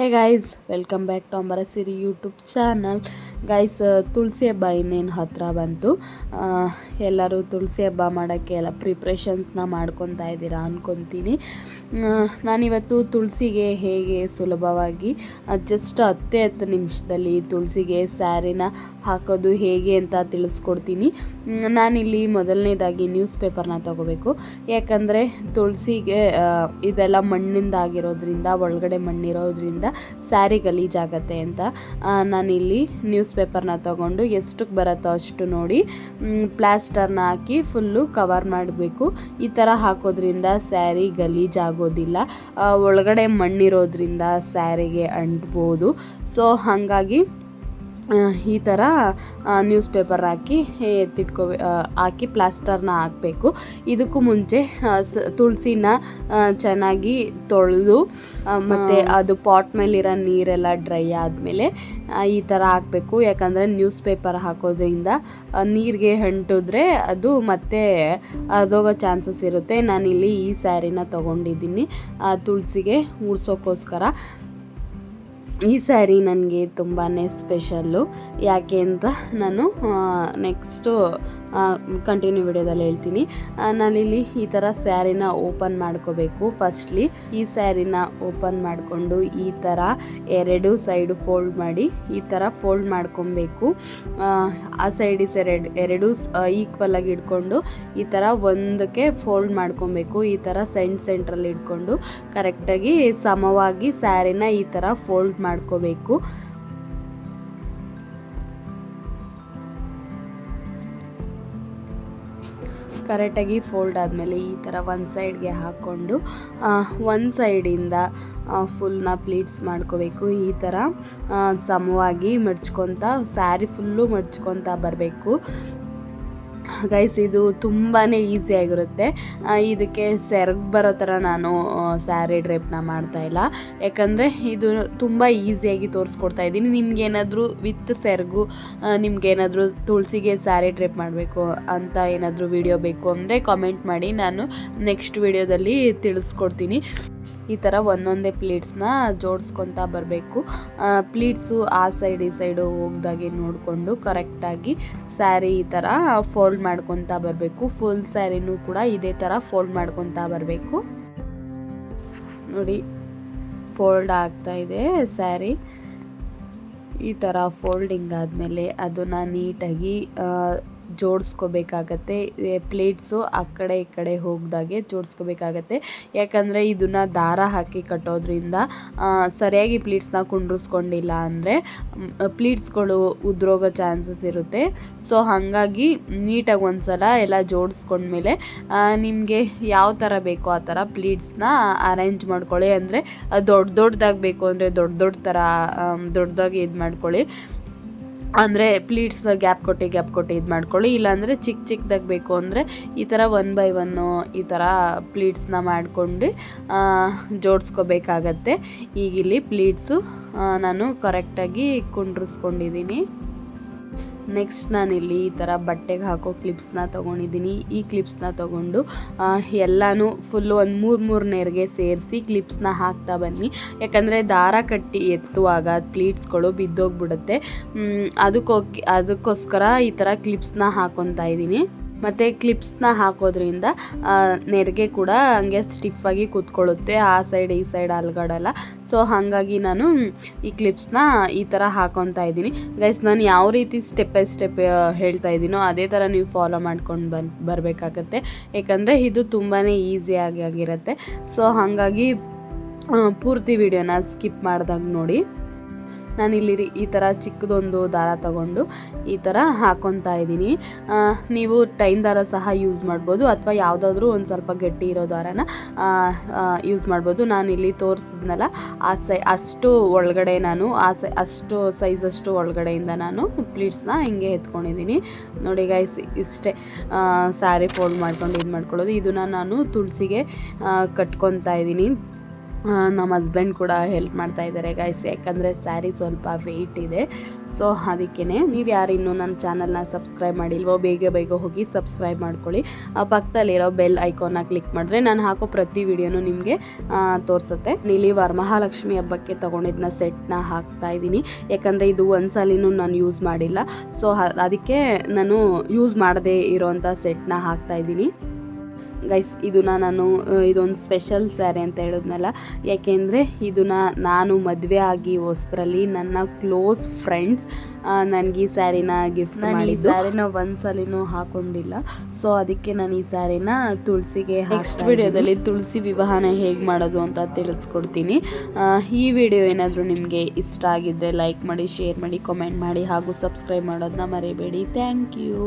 Hey guys welcome back to Ambara Siri YouTube channel guys Tulasi ಹಬ್ಬ ಇನ್ನೇನು ಹತ್ತಿರ ಬಂತು? ಎಲ್ಲರೂ ತುಳಸಿ ಹಬ್ಬ ಮಾಡೋಕ್ಕೆ ಎಲ್ಲ ಪ್ರಿಪ್ರೇಷನ್ಸ್ನ ಮಾಡ್ಕೊತಾ ಇದ್ದೀರಾ ಅಂದ್ಕೊತೀನಿ ನಾನಿವತ್ತು ತುಳಸಿಗೆ ಹೇಗೆ ಸುಲಭವಾಗಿ ಜಸ್ಟ್ ಹತ್ತೇ ಹತ್ತು ನಿಮಿಷದಲ್ಲಿ ತುಳಸಿಗೆ ಸ್ಯಾರಿನ ಹಾಕೋದು ಹೇಗೆ ಅಂತ ತಿಳಿಸ್ಕೊಡ್ತೀನಿ. ನಾನಿಲ್ಲಿ ಮೊದಲನೇದಾಗಿ ನ್ಯೂಸ್ ಪೇಪರ್ನ ತಗೋಬೇಕು. ಯಾಕಂದರೆ ತುಳಸಿಗೆ ಇದೆಲ್ಲ ಮಣ್ಣಿಂದ ಆಗಿರೋದ್ರಿಂದ ಒಳಗಡೆ ಮಣ್ಣಿರೋದ್ರಿಂದ ಸ್ಯಾರಿ ಗಲೀಜಾಗತ್ತೆ ಅಂತ. ನಾನಿಲ್ಲಿ ನ್ಯೂಸ್ ಪೇಪರ್ನ ತಗೊಂಡು ಎಷ್ಟಕ್ಕೆ ಬರುತ್ತೋ ಅಷ್ಟು ನೋಡಿ ಪ್ಲಾಸ್ಟರ್ನ ಹಾಕಿ ಫುಲ್ಲು ಕವರ್ ಮಾಡಬೇಕು. ಈ ಥರ ಹಾಕೋದ್ರಿಂದ ಸ್ಯಾರಿ ಗಲೀಜಾಗೋದಿಲ್ಲ ಒಳಗಡೆ ಮಣ್ಣಿರೋದ್ರಿಂದ ಸ್ಯಾರಿಗೆ ಅಂಟ್ಬೋದು. ಸೊ ಹಾಗಾಗಿ ಈ ಥರ ನ್ಯೂಸ್ ಪೇಪರ್ ಹಾಕಿ ಎತ್ತಿಟ್ಕೋ ಹಾಕಿ ಪ್ಲಾಸ್ಟರ್ನ ಹಾಕಬೇಕು. ಇದಕ್ಕೂ ಮುಂಚೆ ತುಳಸಿನ ಚೆನ್ನಾಗಿ ತೊಳೆದು ಮತ್ತು ಅದು ಪಾಟ್ ಮೇಲಿರೋ ನೀರೆಲ್ಲ ಡ್ರೈ ಆದಮೇಲೆ ಈ ಥರ ಹಾಕಬೇಕು. ಯಾಕಂದರೆ ನ್ಯೂಸ್ ಪೇಪರ್ ಹಾಕೋದ್ರಿಂದ ನೀರಿಗೆ ಅಂಟಿದ್ರೆ ಅದು ಮತ್ತೆ ಅದೋಗೋ ಚಾನ್ಸಸ್ ಇರುತ್ತೆ. ನಾನಿಲ್ಲಿ ಈ ಸ್ಯಾರಿನ ತೊಗೊಂಡಿದ್ದೀನಿ. ತುಳಸಿಗೆ ಉಡ್ಸೋಕ್ಕೋಸ್ಕರ ಈ ಸ್ಯಾರಿ ನನಗೆ ತುಂಬಾ ಸ್ಪೆಷಲ್ಲು. ಯಾಕೆ ಅಂತ ನಾನು ನೆಕ್ಸ್ಟು ಕಂಟಿನ್ಯೂ ವಿಡಿಯೋದಲ್ಲಿ ಹೇಳ್ತೀನಿ. ನಾನಿಲ್ಲಿ ಈ ಥರ ಸ್ಯಾರಿನ ಓಪನ್ ಮಾಡ್ಕೋಬೇಕು. ಫಸ್ಟ್ಲಿ ಈ ಸ್ಯಾರಿನ ಓಪನ್ ಮಾಡಿಕೊಂಡು ಈ ಥರ ಎರಡು ಸೈಡು ಫೋಲ್ಡ್ ಮಾಡಿ ಈ ಥರ ಫೋಲ್ಡ್ ಮಾಡ್ಕೊಬೇಕು. ಆ, ಆ ಸೈಡ್ ಈಸ್ ಎರಡು ಎರಡು ಈಕ್ವಲ್ ಆಗಿ ಇಟ್ಕೊಂಡು ಈ ಥರ ಒಂದಕ್ಕೆ ಫೋಲ್ಡ್ ಮಾಡ್ಕೊಬೇಕು. ಈ ಥರ ಸೆಂಟ್ ಸೆಂಟ್ರಲ್ಲಿ ಇಟ್ಕೊಂಡು ಕರೆಕ್ಟಾಗಿ ಸಮವಾಗಿ ಸ್ಯಾರಿನ ಈ ಥರ ಫೋಲ್ಡ್ ಮಾಡ್ಕೋಬೇಕು. ಕರೆಕ್ಟಾಗಿ ಫೋಲ್ಡ್ ಆದಮೇಲೆ ಈ ಥರ ಒಂದು ಸೈಡ್ಗೆ ಹಾಕ್ಕೊಂಡು ಒಂದು ಸೈಡಿಂದ ಫುಲ್ನ ಪ್ಲೀಟ್ಸ್ ಮಾಡ್ಕೋಬೇಕು. ಈ ಥರ ಸಮವಾಗಿ ಮಡ್ಚ್ಕೊತ ಸ್ಯಾರಿ ಫುಲ್ಲು ಮಡ್ಚ್ಕೊತ ಬರಬೇಕು. ಗೈಸ್ ಇದು ತುಂಬಾ ಈಸಿಯಾಗಿರುತ್ತೆ ಇದಕ್ಕೆ ಸೆರಗು ಬರೋ ಥರ ನಾನು ಸ್ಯಾರಿ ಡ್ರೇಪ್ನ ಮಾಡ್ತಾ ಇಲ್ಲ. ಯಾಕಂದರೆ ಇದು ತುಂಬ ಈಸಿಯಾಗಿ ತೋರಿಸ್ಕೊಡ್ತಾ ಇದ್ದೀನಿ. ನಿಮ್ಗೇನಾದರೂ ವಿತ್ ಸೆರಗು ನಿಮ್ಗೇನಾದರೂ ತುಳಸಿಗೆ ಸ್ಯಾರಿ ಡ್ರೇಪ್ ಮಾಡಬೇಕು ಅಂತ ಏನಾದರೂ ವಿಡಿಯೋ ಬೇಕು ಅಂದರೆ ಕಾಮೆಂಟ್ ಮಾಡಿ. ನಾನು ನೆಕ್ಸ್ಟ್ ವಿಡಿಯೋದಲ್ಲಿ ತಿಳಿಸ್ಕೊಡ್ತೀನಿ. ಈ ಥರ ಒಂದೊಂದೇ ಪ್ಲೇಟ್ಸ್ನ ಜೋಡಿಸ್ಕೊತಾ ಬರಬೇಕು. ಪ್ಲೀಟ್ಸು ಆ ಸೈಡ್ ಈ ಸೈಡು ಹೋಗ್ದಾಗೆ ನೋಡಿಕೊಂಡು ಕರೆಕ್ಟಾಗಿ ಸ್ಯಾರಿ ಈ ಥರ ಫೋಲ್ಡ್ ಮಾಡ್ಕೊತಾ ಬರಬೇಕು. ಫುಲ್ ಸ್ಯಾರಿನೂ ಕೂಡ ಇದೇ ಥರ ಫೋಲ್ಡ್ ಮಾಡ್ಕೊತಾ ಬರಬೇಕು. ನೋಡಿ, ಫೋಲ್ಡ್ ಆಗ್ತಾ ಇದೆ ಸ್ಯಾರಿ. ಈ ಥರ ಫೋಲ್ಡಿಂಗ್ ಆದಮೇಲೆ ಅದನ್ನು ನೀಟಾಗಿ ಜೋಡಿಸ್ಕೋಬೇಕಾಗತ್ತೆ. ಪ್ಲೇಟ್ಸು ಆ ಕಡೆ ಈ ಕಡೆ ಹೋಗ್ದಾಗೆ ಜೋಡಿಸ್ಕೋಬೇಕಾಗತ್ತೆ. ಯಾಕಂದರೆ ಇದನ್ನು ದಾರ ಹಾಕಿ ಕಟ್ಟೋದ್ರಿಂದ ಸರಿಯಾಗಿ ಪ್ಲೀಟ್ಸ್ನ ಕುಂಡ್ರಿಸ್ಕೊಂಡಿಲ್ಲ ಅಂದರೆ ಪ್ಲೀಟ್ಸ್ಗಳು ಉದ್ರೋಗೋ ಚಾನ್ಸಸ್ ಇರುತ್ತೆ. ಸೊ ಹಾಗಾಗಿ ನೀಟಾಗಿ ಒಂದ್ಸಲ ಎಲ್ಲ ಜೋಡಿಸ್ಕೊಂಡ್ಮೇಲೆ ನಿಮಗೆ ಯಾವ ಥರ ಬೇಕೋ ಆ ಥರ ಪ್ಲೀಟ್ಸ್ನ ಅರೇಂಜ್ ಮಾಡ್ಕೊಳ್ಳಿ. ಅಂದರೆ ದೊಡ್ಡ ದೊಡ್ಡದಾಗಬೇಕು ಅಂದರೆ ದೊಡ್ಡ ದೊಡ್ಡ ಥರ ದೊಡ್ಡದಾಗಿ ಇದು ಮಾಡ್ಕೊಳ್ಳಿ. ಅಂದರೆ ಪ್ಲೀಟ್ಸ್ ಗ್ಯಾಪ್ ಕೊಟ್ಟು ಗ್ಯಾಪ್ ಕೊಟ್ಟು ಇದು ಮಾಡ್ಕೊಳ್ಳಿ. ಇಲ್ಲಾಂದರೆ ಚಿಕ್ಕ ಚಿಕ್ಕದಾಗಿ ಬೇಕು ಅಂದರೆ ಈ ಥರ ಒನ್ ಬೈ ಒನ್ನು ಈ ಥರ ಪ್ಲೀಟ್ಸ್ನ ಮಾಡಿಕೊಂಡು ಜೋಡಿಸ್ಕೋಬೇಕಾಗತ್ತೆ. ಈಗ ಇಲ್ಲಿ ಪ್ಲೀಟ್ಸು ನಾನು ಕರೆಕ್ಟಾಗಿ ಕುಂಡ್ರಿಸ್ಕೊಂಡಿದ್ದೀನಿ ನೆಕ್ಸ್ಟ್ ನಾನು ಇಲ್ಲಿ ಈ ಥರ ಬಟ್ಟೆಗೆ ಹಾಕೋ ಕ್ಲಿಪ್ಸ್ನ ತೊಗೊಂಡಿದ್ದೀನಿ. ಈ ಕ್ಲಿಪ್ಸ್ನ ತೊಗೊಂಡು ಎಲ್ಲನೂ ಫುಲ್ಲು ಒಂದು ಮೂರು ಮೂರು ನೇರಿಗೆ ಸೇರಿಸಿ ಕ್ಲಿಪ್ಸ್ನ ಹಾಕ್ತಾ ಬನ್ನಿ. ಯಾಕಂದರೆ ದಾರ ಕಟ್ಟಿ ಎತ್ತುವಾಗ ಪ್ಲೀಟ್ಸ್ಗಳು ಬಿದ್ದೋಗ್ಬಿಡುತ್ತೆ. ಅದಕ್ಕೋಕೆ, ಅದಕ್ಕೋಸ್ಕರ ಈ ಥರ ಕ್ಲಿಪ್ಸ್ನ ಹಾಕೊತಾ ಇದ್ದೀನಿ. ಮತ್ತು ಕ್ಲಿಪ್ಸ್ನ ಹಾಕೋದ್ರಿಂದ ನೆರಿಗೆ ಕೂಡ ಹಂಗೆ ಸ್ಟಿಫಾಗಿ ಕೂತ್ಕೊಳ್ಳುತ್ತೆ, ಆ ಸೈಡ್ ಈ ಸೈಡ್ ಅಲ್ಗಡಲ್ಲ ಸೊ ಹಾಗಾಗಿ ನಾನು ಈ ಕ್ಲಿಪ್ಸ್ನ ಈ ಥರ ಹಾಕೊತಾ ಇದ್ದೀನಿ. ಗೈಸ್ ನಾನು ಯಾವ ರೀತಿ ಸ್ಟೆಪ್ ಬೈ ಸ್ಟೆಪ್ ಹೇಳ್ತಾ ಇದ್ದೀನೋ ಅದೇ ಥರ ನೀವು ಫಾಲೋ ಮಾಡ್ಕೊಂಡು ಬನ್, ಬರಬೇಕಾಗತ್ತೆ. ಯಾಕಂದರೆ ಇದು ತುಂಬಾ ಈಸಿಯಾಗಿ ಆಗಿರುತ್ತೆ. ಸೊ ಹಾಗಾಗಿ ಪೂರ್ತಿ ವಿಡಿಯೋನ ಸ್ಕಿಪ್ ಮಾಡ್ದಾಗ ನೋಡಿ. ನಾನಿಲ್ಲಿ ಈ ಥರ ಚಿಕ್ಕದೊಂದು ದಾರ ತಗೊಂಡು ಈ ಥರ ಹಾಕೊತಾ ಇದ್ದೀನಿ. ನೀವು ಟೈನ್ ದಾರ ಸಹ ಯೂಸ್ ಮಾಡ್ಬೋದು ಅಥವಾ ಯಾವುದಾದ್ರೂ ಒಂದು ಸ್ವಲ್ಪ ಗಟ್ಟಿ ಇರೋ ದಾರನ ಯೂಸ್ ಮಾಡ್ಬೋದು. ಇಲ್ಲಿ ತೋರಿಸಿದ್ನಲ್ಲ, ಆ ಸೈ, ಅಷ್ಟು ಒಳಗಡೆ ನಾನು, ಆ ಸೈ, ಅಷ್ಟು ಸೈಜಷ್ಟು ಒಳಗಡೆಯಿಂದ ನಾನು ಪ್ಲೀಟ್ಸ್ನ ಹಿಂಗೆ ಎತ್ಕೊಂಡಿದ್ದೀನಿ. ನೋಡಿ ಗೈಸ್ ಇಷ್ಟೇ ಸ್ಯಾರಿ ಫೋಲ್ಡ್ ಮಾಡ್ಕೊಂಡು ಇದು ಮಾಡ್ಕೊಳ್ಳೋದು ಇದನ್ನು ನಾನು ತುಳಸಿಗೆ ಕಟ್ಕೊತಾ ಇದ್ದೀನಿ. ನಮ್ಮ ಹಸ್ಬೆಂಡ್ ಕೂಡ ಹೆಲ್ಪ್ ಮಾಡ್ತಾ ಇದ್ದಾರೆ ಗೈಸ್ ಯಾಕಂದರೆ ಸ್ಯಾರಿ ಸ್ವಲ್ಪ ವೆಯ್ಟ್ ಇದೆ. ಸೊ ಅದಕ್ಕೇ ನೀವು ಯಾರು ಇನ್ನೂ ನನ್ನ ಚಾನಲ್ನ ಸಬ್ಸ್ಕ್ರೈಬ್ ಮಾಡಿಲ್ವೋ, ಬೇಗ ಬೇಗ ಹೋಗಿ ಸಬ್ಸ್ಕ್ರೈಬ್ ಮಾಡ್ಕೊಳ್ಳಿ. ಆ, ಪಕ್ಕದಲ್ಲಿರೋ ಬೆಲ್ ಐಕಾನ್ನ ಕ್ಲಿಕ್ ಮಾಡಿದ್ರೆ ನಾನು ಹಾಕೋ ಪ್ರತಿ ವಿಡಿಯೋನು ನಿಮಗೆ ತೋರಿಸುತ್ತೆ. ನೀಲಿ ವರಮಹಾಲಕ್ಷ್ಮಿ ಹಬ್ಬಕ್ಕೆ ತೊಗೊಂಡಿದ್ನ ಸೆಟ್ನ ಹಾಕ್ತಾ ಇದ್ದೀನಿ. ಯಾಕಂದರೆ ಇದು ಒಂದು ಸಲಿನೂ ನಾನು ಯೂಸ್ ಮಾಡಿಲ್ಲ. ಸೊ ಅದಕ್ಕೆ ನಾನು ಯೂಸ್ ಮಾಡದೇ ಇರೋವಂಥ ಸೆಟ್ನ ಹಾಕ್ತಾ ಇದ್ದೀನಿ. ಗೈಸ್ ಇದನ್ನ ನಾನು ಇದೊಂದು ಸ್ಪೆಷಲ್ ಸ್ಯಾರಿ ಅಂತ ಹೇಳಿದ್ನಲ್ಲ. ಯಾಕೆಂದರೆ ಇದನ್ನ ನಾನು ಮದುವೆ ಆಗಿ ಹೊಸ್ರಲ್ಲಿ ನನ್ನ ಕ್ಲೋಸ್ ಫ್ರೆಂಡ್ಸ್ ನನಗೆ ಈ ಸ್ಯಾರಿನ ಗಿಫ್ಟ್ ಮಾಡಿ ಸ್ಯಾರಿನ ಒಂದ್ಸಲಿನೂ ಹಾಕೊಂಡಿಲ್ಲ. ಸೊ ಅದಕ್ಕೆ ನಾನು ಈ ಸ್ಯಾರಿನ ತುಳಸಿಗೆ ನೆಕ್ಸ್ಟ್ ವಿಡಿಯೋದಲ್ಲಿ ತುಳಸಿ ವಿವಾಹನ ಹೇಗೆ ಮಾಡೋದು ಅಂತ ತಿಳಿಸ್ಕೊಡ್ತೀನಿ. ಈ ವಿಡಿಯೋ ಏನಾದರೂ ನಿಮಗೆ ಇಷ್ಟ ಆಗಿದ್ದರೆ ಲೈಕ್ ಮಾಡಿ ಶೇರ್ ಮಾಡಿ ಕಮೆಂಟ್ ಮಾಡಿ ಹಾಗೂ ಸಬ್ಸ್ಕ್ರೈಬ್ ಮಾಡೋದನ್ನ ಮರಿಬೇಡಿ. Thank you